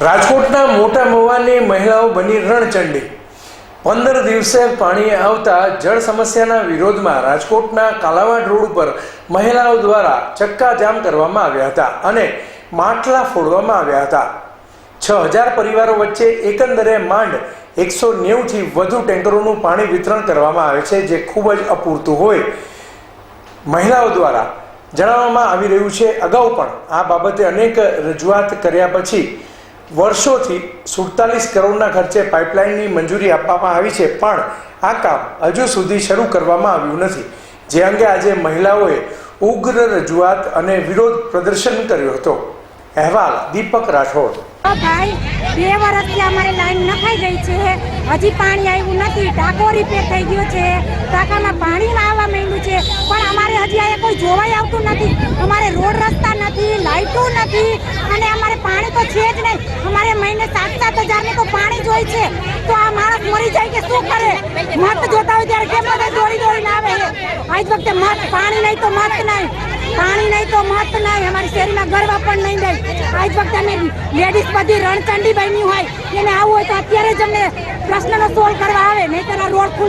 રાજકોટના મોટા મોવાની મહિલાઓ બની રણચંડી. પંદર દિવસે પાણી આવતા જળ સમસ્યાના વિરોધમાં રાજકોટના કાલાવાડ રોડ ઉપર મહિલાઓ દ્વારા ચક્કાજામ કરવામાં આવ્યા હતા અને માટલા ફોડવામાં આવ્યા હતા. છ હજાર પરિવારો વચ્ચે એકંદરે માંડ એકસો નેવુંથી વધુ ટેન્કરોનું પાણી વિતરણ કરવામાં આવે છે, જે ખૂબ જ અપૂરતું હોય. મહિલાઓ દ્વારા જણાવવામાં આવી રહ્યું છે, અગાઉ પણ આ બાબતે અનેક રજૂઆત કર્યા પછી વર્ષોથી સુડતાલીસ કરોડના ખર્ચે પાઇપલાઇનની મંજૂરી આપવામાં આવી છે, પણ આ કામ હજુ સુધી શરૂ કરવામાં આવ્યું નથી. જે અંગે આજે મહિલાઓએ ઉગ્ર રજૂઆત અને વિરોધ પ્રદર્શન કર્યો હતો. અહેવાલ દીપક રાઠોડ. ભાઈ, બે વર્ષથી અમારે લાઈન નખાઈ ગઈ છે. હજી પાણી આવ્યું નથી. ટાંકો રિપેર થઈ ગયો છે. ટાંકામાં પાણી આવવા માંડ્યું છે. પણ અમારે હજી અહીંયા કોઈ જોવાઈ આવતું નથી અમારે રોડ રસ્તા નથી લાઇટો નથી અને પાણી તો છે જ નહીં. અમારે મહિને સાત સાત હજારનું તો પાણી જોઈ છે. તો આ માણસ મરી જાય કે શું કરે? મત જોતા હોય ત્યારે કેમ બધા દોડી દોડીને આવે આજ વખતે મત પાણી નહીં તો મત નહીં. પાણી નહીં તો મત નહીં. અમારી શેરીમાં ગરબા પણ નહીં જાય આજ વખતે અમે લેડીઝ બધી રણચંડી બની હોય. એને આવું હોય તો અત્યારે જ અમને પ્રશ્નનો સોલ્વ કરવા આવે. નહીં તો રોડ ખુલ